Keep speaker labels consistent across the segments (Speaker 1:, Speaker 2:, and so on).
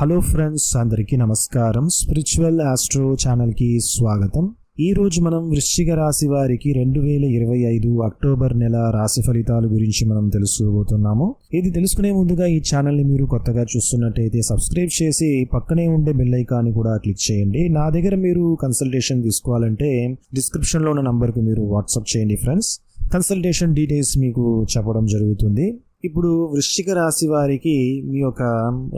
Speaker 1: Hello friends అందరికీ నమస్కారం. Spiritual astro ఛానల్కి స్వాగతం. ఈరోజు మనం వృశ్చిక రాశి వారికి రెండు వేల ఇరవై ఐదు అక్టోబర్ నెల రాశి ఫలితాల గురించి మనం తెలుసుకోబోతున్నాము. ఇది తెలుసుకునే ముందుగా ఈ ఛానల్ని మీరు కొత్తగా చూస్తున్నట్టయితే సబ్స్క్రైబ్ చేసి పక్కనే ఉండే బెల్ ఐకాన్ని కూడా క్లిక్ చేయండి. నా దగ్గర మీరు కన్సల్టేషన్ తీసుకోవాలంటే డిస్క్రిప్షన్లో ఉన్న నంబర్కు మీరు వాట్సాప్ చేయండి ఫ్రెండ్స్. కన్సల్టేషన్ డీటెయిల్స్ మీకు చెప్పడం జరుగుతుంది. ఇప్పుడు వృశ్చిక రాశి వారికి మీ యొక్క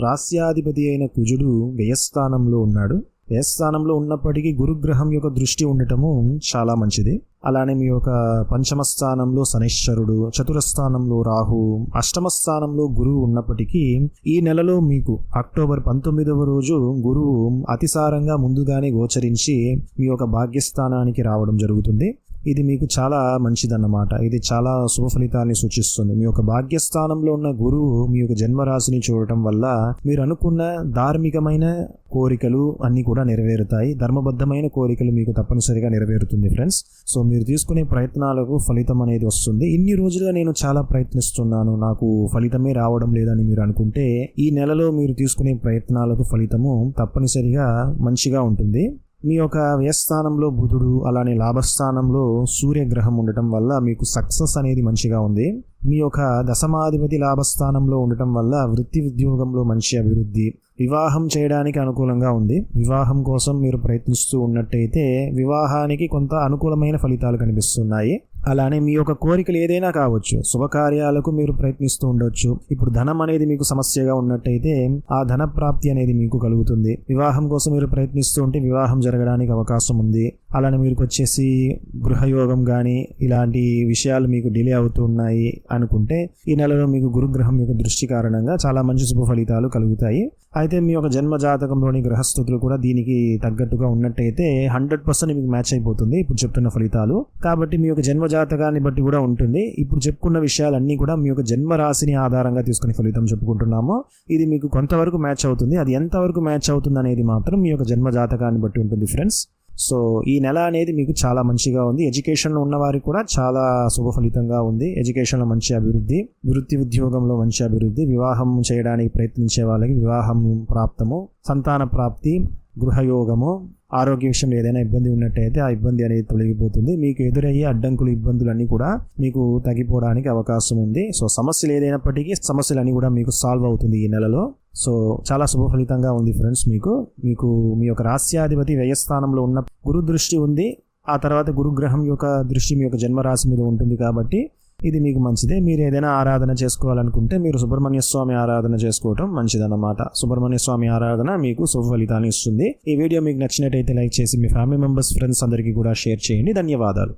Speaker 1: రాస్యాధిపతి అయిన కుజుడు వ్యయస్థానంలో ఉన్నాడు. వ్యయస్థానంలో ఉన్నప్పటికీ గురుగ్రహం యొక్క దృష్టి ఉండటము చాలా మంచిది. అలానే మీ యొక్క పంచమ స్థానంలో చతురస్థానంలో చతుర స్థానంలో రాహు అష్టమ స్థానంలో గురువు ఉన్నప్పటికీ ఈ నెలలో మీకు అక్టోబర్ పంతొమ్మిదవ రోజు గురువు అతిసారంగా ముందుగానే గోచరించి మీ యొక్క భాగ్యస్థానానికి రావడం జరుగుతుంది. ఇది మీకు చాలా మంచిదన్నమాట. ఇది చాలా శుభ ఫలితాన్ని సూచిస్తుంది. మీ యొక్క భాగ్యస్థానంలో ఉన్న గురువు మీ యొక్క జన్మరాశిని చూడటం వల్ల మీరు అనుకున్న ధార్మికమైన కోరికలు అన్నీ కూడా నెరవేరుతాయి. ధర్మబద్ధమైన కోరికలు మీకు తప్పనిసరిగా నెరవేరుతుంది ఫ్రెండ్స్. సో మీరు తీసుకునే ప్రయత్నాలకు ఫలితం అనేది వస్తుంది. ఇన్ని రోజులుగా నేను చాలా ప్రయత్నిస్తున్నాను. నాకు ఫలితమే రావడం లేదని మీరు అనుకుంటే ఈ నెలలో మీరు తీసుకునే ప్రయత్నాలకు ఫలితము తప్పనిసరిగా మంచిగా ఉంటుంది. మీ యొక్క వ్యయస్థానంలో బుధుడు అలానే లాభస్థానంలో సూర్యగ్రహం ఉండటం వల్ల మీకు సక్సెస్ అనేది మంచిగా ఉంది. మీ యొక్క దశమాధిపతి లాభస్థానంలో ఉండటం వల్ల వృత్తి ఉద్యోగంలో మంచి అభివృద్ధి వివాహం చేయడానికి అనుకూలంగా ఉంది. వివాహం కోసం మీరు ప్రయత్నిస్తూ ఉన్నట్టయితే వివాహానికి కొంత అనుకూలమైన ఫలితాలు కనిపిస్తున్నాయి. అలానే మీ యొక్క కోరికలు ఏదైనా కావచ్చు శుభకార్యాలకు మీరు ప్రయత్నిస్తూ ఉండొచ్చు. ఇప్పుడు ధనం అనేది మీకు సమస్యగా ఉన్నట్టయితే ఆ ధన ప్రాప్తి అనేది మీకు కలుగుతుంది. వివాహం కోసం మీరు ప్రయత్నిస్తూ ఉంటే వివాహం జరగడానికి అవకాశం ఉంది. అలానే మీరు వచ్చేసి గృహయోగం కానీ ఇలాంటి విషయాలు మీకు డిలే అవుతున్నాయి అనుకుంటే ఈ నెలలో మీకు గురుగ్రహం యొక్క దృష్టి కారణంగా చాలా మంచి శుభ ఫలితాలు కలుగుతాయి. అయితే మీ యొక్క జన్మ జాతకంలోని గ్రహస్థుతులు కూడా దీనికి తగ్గట్టుగా ఉన్నట్టయితే హండ్రెడ్ పర్సెంట్ మీకు మ్యాచ్ అయిపోతుంది ఇప్పుడు చెప్తున్న ఫలితాలు. కాబట్టి మీ యొక్క జన్మ జాతకాన్ని బట్టి కూడా ఉంటుంది. ఇప్పుడు చెప్పుకున్న విషయాలన్నీ కూడా మీ యొక్క జన్మ రాశిని ఆధారంగా తీసుకునే ఫలితం చెప్పుకుంటున్నాము. ఇది మీకు కొంతవరకు మ్యాచ్ అవుతుంది. అది ఎంతవరకు మ్యాచ్ అవుతుంది అనేది మాత్రం మీ యొక్క జన్మ జాతకాన్ని బట్టి ఉంటుంది ఫ్రెండ్స్. సో ఈ నెల అనేది మీకు చాలా మంచిగా ఉంది. ఎడ్యుకేషన్లో ఉన్నవారికి కూడా చాలా శుభ ఫలితంగా ఉంది. ఎడ్యుకేషన్లో మంచి అభివృద్ధి వృత్తి ఉద్యోగంలో మంచి అభివృద్ధి వివాహం చేయడానికి ప్రయత్నించే వాళ్ళకి వివాహం ప్రాప్తము సంతాన ప్రాప్తి గృహయోగము ఆరోగ్య విషయంలో ఏదైనా ఇబ్బంది ఉన్నట్టయితే ఆ ఇబ్బంది అనేది తొలగిపోతుంది. మీకు ఎదురయ్యే అడ్డంకులు ఇబ్బందులన్నీ కూడా మీకు తగ్గిపోవడానికి అవకాశం ఉంది. సో సమస్యలు ఏదైనప్పటికీ సమస్యలన్నీ కూడా మీకు సాల్వ్ అవుతుంది ఈ నెలలో. సో చాలా శుభ ఫలితంగా ఉంది ఫ్రెండ్స్ మీకు. మీకు మీ యొక్క రాస్యాధిపతి వ్యయస్థానంలో ఉన్న గురు దృష్టి ఉంది. ఆ తర్వాత గురుగ్రహం యొక్క దృష్టి మీ యొక్క జన్మరాశి మీద ఉంటుంది కాబట్టి ఇది మీకు మంచిదే. మీరు ఏదైనా ఆరాధన చేసుకోవాలనుకుంటే మీరు సుబ్రహ్మణ్య స్వామి ఆరాధన చేసుకోవటం మంచిదన్నమాట. సుబ్రహ్మణ్య స్వామి ఆరాధన మీకు శుభ ఫలితాన్ని ఇస్తుంది. ఈ వీడియో మీకు నచ్చినట్టయితే లైక్ చేసి మీ ఫ్యామిలీ మెంబర్స్ ఫ్రెండ్స్ అందరికీ కూడా షేర్ చేయండి. ధన్యవాదాలు.